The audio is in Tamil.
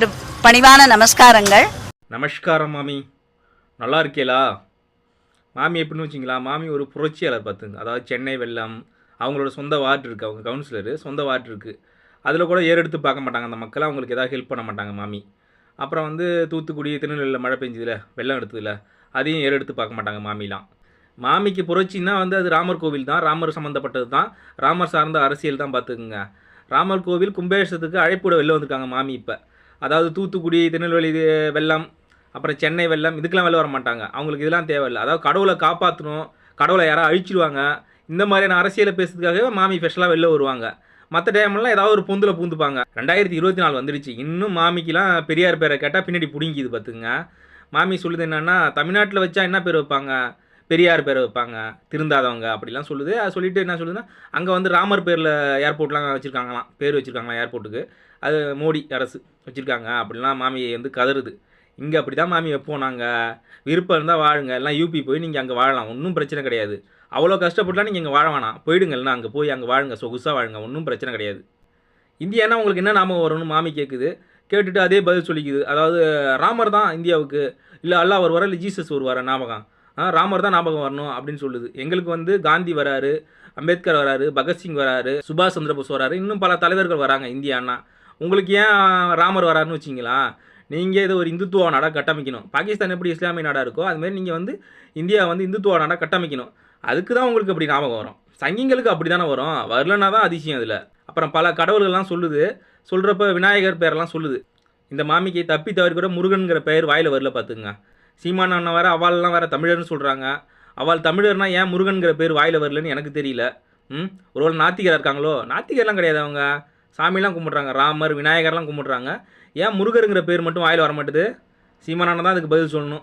ஒரு பணிவான நமஸ்காரங்கள். நமஸ்காரம் மாமி. நல்லா இருக்கீங்களா மாமி எப்படின்னு வச்சிங்களா மாமி ஒரு புரட்சியாளர் பார்த்துங்க. அதாவது சென்னை வெள்ளம் அவங்களோட சொந்த வார்டு இருக்குது அவங்க கவுன்சிலரு சொந்த வார்டு இருக்குது அதில் கூட ஏறெடுத்து பார்க்க மாட்டாங்க அந்த மக்கள் அவங்களுக்கு எதாவது ஹெல்ப் பண்ண மாட்டாங்க மாமி. அப்புறம் வந்து தூத்துக்குடி திருநெல்வேலியில் மழை பெஞ்சதுல வெள்ளம் எடுத்ததில் அதையும் ஏறெடுத்து பார்க்க மாட்டாங்க மாமிலாம். மாமிக்கு புரட்சின்னா வந்து அது ராமர் கோவில் தான் ராமர் சம்மந்தப்பட்டது தான் ராமர் சார்ந்த அரசியல் தான் பார்த்துக்குங்க. ராமர் கோவில் கும்பேஷத்துக்கு அழைப்பூட வெளில வந்திருக்காங்க மாமி இப்போ. அதாவது தூத்துக்குடி திருநெல்வேலி இது வெள்ளம் அப்புறம் சென்னை வெள்ளம் இதுக்கெல்லாம் வெளில வர மாட்டாங்க அவங்களுக்கு இதெல்லாம் தேவையில்லை. அதாவது கடவுளை காப்பாற்றணும் கடவுளை யாராவது அழிச்சிடுவாங்க இந்த மாதிரியான அரசியலை பேசுறதுக்காகவே மாமி ஸ்பெஷலாக வெளில வருவாங்க. மற்ற டைம்லாம் ஏதாவது ஒரு பொந்தில் பூந்துப்பாங்க. ரெண்டாயிரத்தி இருபத்தி நாலு வந்துடுச்சு. இன்னும் மாமிக்கெலாம் பெரியார் பேரை கேட்டால் பின்னாடி பிடுங்கிது பார்த்துங்க மாமி சொல்லுது என்னென்னா தமிழ்நாட்டில் வச்சா என்ன பேர் வைப்பாங்க? பெரியார் பேரை வைப்பாங்க திருந்தாதவங்க அப்படிலாம் சொல்லுது. அது சொல்லிட்டு என்ன சொல்லுதுன்னா அங்கே வந்து ராமர் பேரில் ஏர்போர்ட்லாம் வச்சுருக்காங்களாம். பேர் வச்சுருக்காங்களாம் ஏர்போர்ட்டுக்கு அது மோடி அரசு வச்சுருக்காங்க அப்படிலாம் மாமியை வந்து கதறுது. இங்கே அப்படி தான் மாமி வைப்போம் நாங்கள் விருப்பம் இருந்தால் வாழுங்க. எல்லாம் யூபி போய் நீங்கள் அங்கே வாழலாம். ஒன்றும் பிரச்சனை கிடையாது. அவ்வளோ கஷ்டப்பட்டுலாம் நீங்கள் இங்கே வாழ வேணாம். போயிடுங்கள்னா அங்கே போய் அங்கே வாழுங்க. சொகுசாக வாழுங்க. ஒன்றும் பிரச்சனை கிடையாது. இந்தியானா உங்களுக்கு என்ன ஞாபகம் வரும்னு மாமி கேட்குது கேட்டுட்டு அதே பதில் சொல்லிக்குது. அதாவது ராமர் தான் இந்தியாவுக்கு. இல்லை அல்லா வருவாரா? இல்லை ஜீசஸ் வருவாரா? ஞாபகம். ராமர் தான் ஞாபகம் வரணும் அப்படின்னு சொல்லுது. எங்களுக்கு வந்து காந்தி வராரு அம்பேத்கர் வராரு பகத்சிங் வராரு சுபாஷ் சந்திரபோஸ் வராரு இன்னும் பல தலைவர்கள் வராங்க இந்தியானா உங்களுக்கு ஏன் ராமர் வராருன்னு வச்சிங்களா? நீங்கள் இது ஒரு இந்துத்துவ நாடாக கட்டமைக்கணும். பாகிஸ்தான் எப்படி இஸ்லாமிய நாடாக இருக்கோ அதுமாரி நீங்கள் வந்து இந்தியா வந்து இந்துத்துவ நாடாக கட்டமைக்கணும். அதுக்கு தான் உங்களுக்கு அப்படி ஞாபகம் வரும். சங்கிங்களுக்கு அப்படி தானே வரும். வரலன்னா தான் அதிசயம் அதில். அப்புறம் பல கடவுள்கள்லாம் சொல்லுது. சொல்கிறப்ப விநாயகர் பேரெல்லாம் சொல்லுது. இந்த மாமிக்கு தப்பி தவறி கூட முருகன்கிற பெயர் வாயில் வரல பார்த்துங்க சீமான் அண்ணன் வேறு அவள்லாம் வேறு தமிழர்னு சொல்கிறாங்க அவள் தமிழர்னா ஏன் முருகன்கிற பேர் வாயில் வரலன்னு எனக்கு தெரியல. ம்? ஒருவேளை நாத்திகராக இருக்காங்களோ? நாத்திகர்லாம் கிடையாது அவங்க. சாமிலாம் கும்பிட்றாங்க. ராமர் விநாயகர்லாம் கும்பிட்றாங்க. ஏன் முருகருங்கிற பேர் மட்டும் வாயில் வர மாட்டுது சீமானான தான் அதுக்கு பதில் சொல்லணும்.